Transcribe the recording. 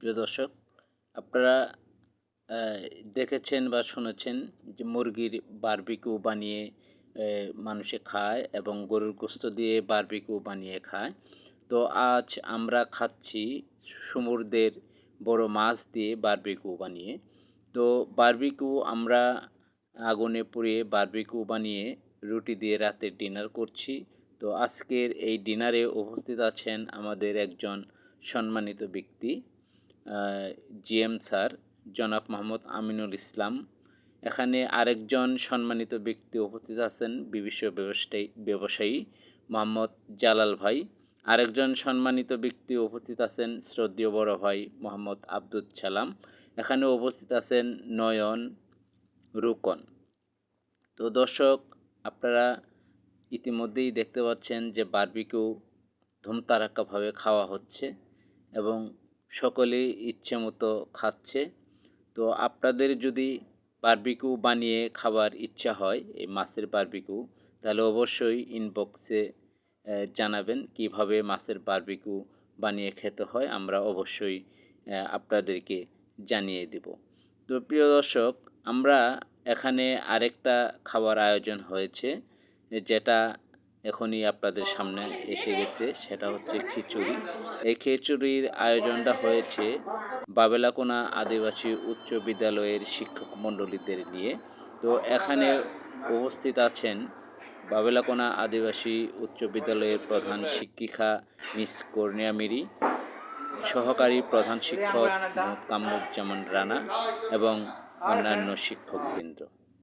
প্রিয় দর্শক, আপনারা দেখেছেন বা শুনেছেন যে মুরগির বারবিকিউ বানিয়ে মানুষে খায় এবং গরুর গোস্ত দিয়ে বারবিকিউ বানিয়ে খায়। তো আজ আমরা খাচ্ছি সমুদ্রের বড় মাছ দিয়ে বারবিকিউ বানিয়ে। তো বারবিকিউ আমরা আগুনে পুড়িয়ে বারবিকিউ বানিয়ে রুটি দিয়ে রাতের ডিনার করছি। তো আজকের এই ডিনারে উপস্থিত আছেন আমাদের একজন সম্মানিত ব্যক্তি। জিএম স্যার, জনাব মোহাম্মদ আমিনুল ইসলাম। এখানে আরেকজন সম্মানিত ব্যক্তি উপস্থিত আছেন বিবিষ ব্যবসায়ী ব্যবসায়ী মোহাম্মদ জালাল ভাই। আরেকজন সম্মানিত ব্যক্তি উপস্থিত আছেন, শ্রদ্ধেয় বড় ভাই মোহাম্মদ আব্দুল সালাম। এখানে উপস্থিত আছেন নয়ন রুকন। তো দর্শক, আপনারা ইতিমধ্যেই দেখতে পাচ্ছেন যে বারবিকিউ ধুমতারাক্কাভাবে খাওয়া হচ্ছে এবং সকলেই ইচ্ছে মতো খাচ্ছে। তো আপনাদের যদি বারবিকিউ বানিয়ে খাবার ইচ্ছা হয়, এই মাছের বারবিকিউ তাহলে অবশ্যই ইনবক্সে জানাবেন কীভাবে মাছের বারবিকিউ বানিয়ে খেতে হয়। আমরা অবশ্যই আপনাদেরকে জানিয়ে দেব। তো প্রিয় দর্শক, আমরা এখানে আরেকটা খাবার আয়োজন হয়েছে, যেটা এখনই আপনাদের সামনে এসে গেছে, সেটা হচ্ছে খিচুড়ি। এই খিচুড়ির আয়োজনটা হয়েছে বাবেলাকোনা আদিবাসী উচ্চ বিদ্যালয়ের শিক্ষক মণ্ডলীদের নিয়ে। তো এখানে উপস্থিত আছেন বাবেলাকোনা আদিবাসী উচ্চ বিদ্যালয়ের প্রধান শিক্ষিকা মিস কর্নিয়া মিরি, সহকারী প্রধান শিক্ষক কামরুজ্জামান রানা এবং অন্যান্য শিক্ষকবৃন্দ।